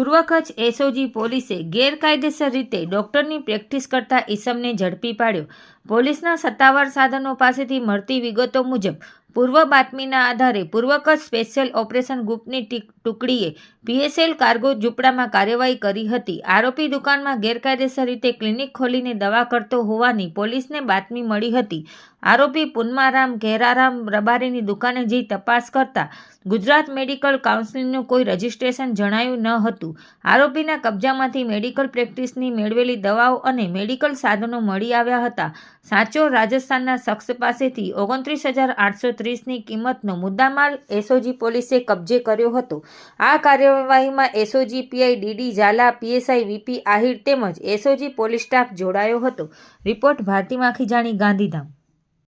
પૂર્વ કચ્છ એસઓજી પોલીસે ગેરકાયદેસર રીતે ડોક્ટરની પ્રેક્ટિસ કરતા ઈસમને ઝડપી પાડ્યો. પોલીસના સત્તાવાર સાધનો પાસેથી મળતી વિગતો મુજબ પૂર્વ બાતમીના આધારે પૂર્વ કચ્છ સ્પેશિયલ ઓપરેશન ગ્રુપની ટુકડીએ પીએસએલ કાર્ગો ઝૂંપડામાં કાર્યવાહી કરી હતી. આરોપી દુકાનમાં ગેરકાયદેસર રીતે ક્લિનિક ખોલીને દવા કરતો હોવાની પોલીસને બાતમી મળી હતી. આરોપી પુનમારામ ઘેરારામ રબારીની દુકાને જઈ તપાસ કરતા ગુજરાત મેડિકલ કાઉન્સિલનું કોઈ રજિસ્ટ્રેશન જણાયું ન હતું. આરોપીના કબજામાંથી મેડિકલ પ્રેક્ટિસની મેળવેલી દવાઓ અને મેડિકલ સાધનો મળી આવ્યા હતા. સાચો રાજસ્થાનના શખ્સ પાસેથી ઓગણત્રીસ હજાર આઠસો ત્રીસની કિંમતનો મુદ્દામાલ એસઓજી પોલીસે કબજે કર્યો હતો. આ કાર્યવાહીમાં SOG PI D D Zala PSI V P Ahir તેમજ એસઓજી પોલીસ સ્ટાફ જોડાયો હતો. રિપોર્ટ ભારતી માખીજાણી ગાંધીધામ.